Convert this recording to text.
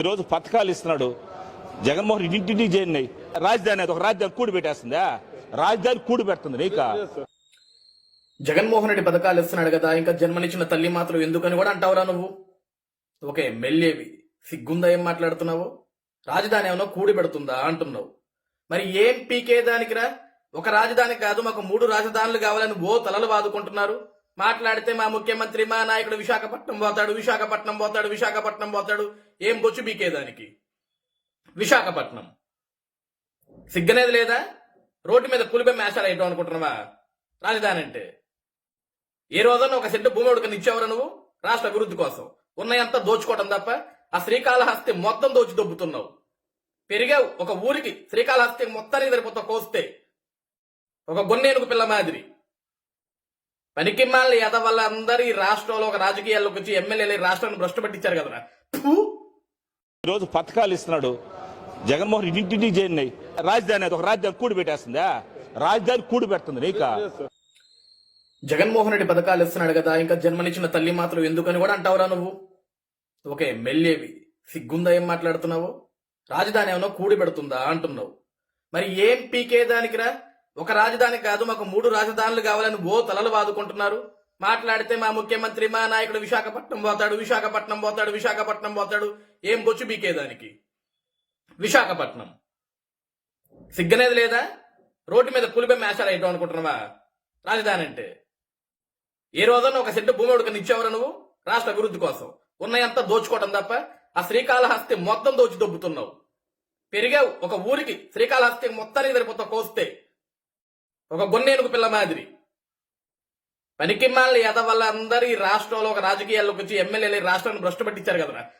ఈరోజు పథకాలు ఇస్తున్నాడు. జగన్మోహన్ రెడ్డి ఇంటింటికి చేయండి రాజధాని అది ఒక రాజధాని కూడి పెట్టేస్తుందా? రాజధాని కూడి పెడుతుంది నీక. జగన్మోహన్ రెడ్డి పథకాలు ఇస్తున్నాడు కదా ఇంకా జన్మనిచ్చిన తల్లి మాత్రం ఎందుకని కూడా అంటావురా నువ్వు? ఒక ఎమ్మెల్యేవి సిగ్గుందా ఏం మాట్లాడుతున్నావు? రాజధాని ఏమన్నా కూడి పెడుతుందా అంటున్నావు. మరి ఏం పీకే దానికిరా? ఒక రాజధాని కాదు మాకు మూడు రాజధానులు కావాలని ఓ తలలు బాదుకుంటున్నారు మాట్లాడితే మా ముఖ్యమంత్రి మా నాయకుడు విశాఖపట్నం పోతాడు విశాఖపట్నం పోతాడు విశాఖపట్నం పోతాడు. ఏం బొచ్చు బీకేదానికి విశాఖపట్నం. సిగ్గనేది లేదా? రోడ్డు మీద పులిపై మేషాలు వేయటం అనుకుంటున్నావా? రాజధాని అంటే ఏ రోజున ఒక సెంటు భూమి ఉడకని ఇచ్చేవరా నువ్వు? రాష్ట్ర అభివృద్ధి కోసం. ఉన్నాయంతా దోచుకోవటం తప్ప ఆ శ్రీకాళహస్తి మొత్తం దోచి దొబ్బుతున్నావు. పెరిగావు. ఒక ఊరికి శ్రీకాళహస్తి మొత్తానికి సరిపోతా కోస్తే. ఒక గొన్నేనుగు పిల్ల మాదిరి. పనికిమాల ఎద వల్ల అందరు ఈ రాష్ట్రంలో ఒక రాజకీయాల్లోకి వచ్చి ఎమ్మెల్యేలు రాష్ట్రాన్ని భ్రష్టు పట్టించారు కదరా! ఈరోజు పథకాలు ఇస్తున్నాడు. జగన్మోహన్ రెడ్డి ఇంటింటికి చేయండి రాజధాని అది ఒక రాజధాని కూడి పెట్టేస్తుందా? రాజధాని కూడి పెడుతుంది నీక? జగన్మోహన్ రెడ్డి పథకాలు ఇస్తున్నాడు కదా ఇంకా జన్మనిచ్చిన తల్లి మాత్రం ఎందుకని కూడా అంటావురా నువ్వు? ఒక ఎమ్మెల్యేవి సిగ్గుందా ఏం మాట్లాడుతున్నావు? రాజధాని ఏమన్నా కూడి పెడుతుందా అంటున్నావు. మరి ఏం పీకే దానికిరా? ఒక రాజధాని కాదు మాకు మూడు రాజధానులు కావాలని ఓ తలలు వాదుకుంటున్నారు. మాట్లాడితే మా ముఖ్యమంత్రి మా నాయకుడు విశాఖపట్నం పోతాడు విశాఖపట్నం పోతాడు విశాఖపట్నం పోతాడు. ఏం బొచ్చు బీకేదానికి విశాఖపట్నం. సిగ్గనేది లేదా? రోడ్డు మీద పులిపై మేషాలు వేయటం అనుకుంటున్నావా? రాజధాని అంటే. ఏ రోజున ఒక సెంటు భూమి ఉడకని ఇచ్చావరా నువ్వు? రాష్ట్ర అభివృద్ధి కోసం. ఉన్నాయంతా దోచుకోవటం తప్ప ఆ శ్రీకాళహస్తి మొత్తం దోచి దొబ్బుతున్నావు. పెరిగావు. ఒక ఊరికి శ్రీకాళహస్తి మొత్తానికి సరిపోతా కోస్తే ఒక గొన్నేనుగు పిల్ల మాదిరి. పనికిమాల ఎద వల్ల ఈ రాష్ట్రంలో ఒక రాజకీయాల్లోకి వచ్చి ఎమ్మెల్యేలు ఈ రాష్ట్రాన్ని భ్రష్టు పట్టించారు కదరా.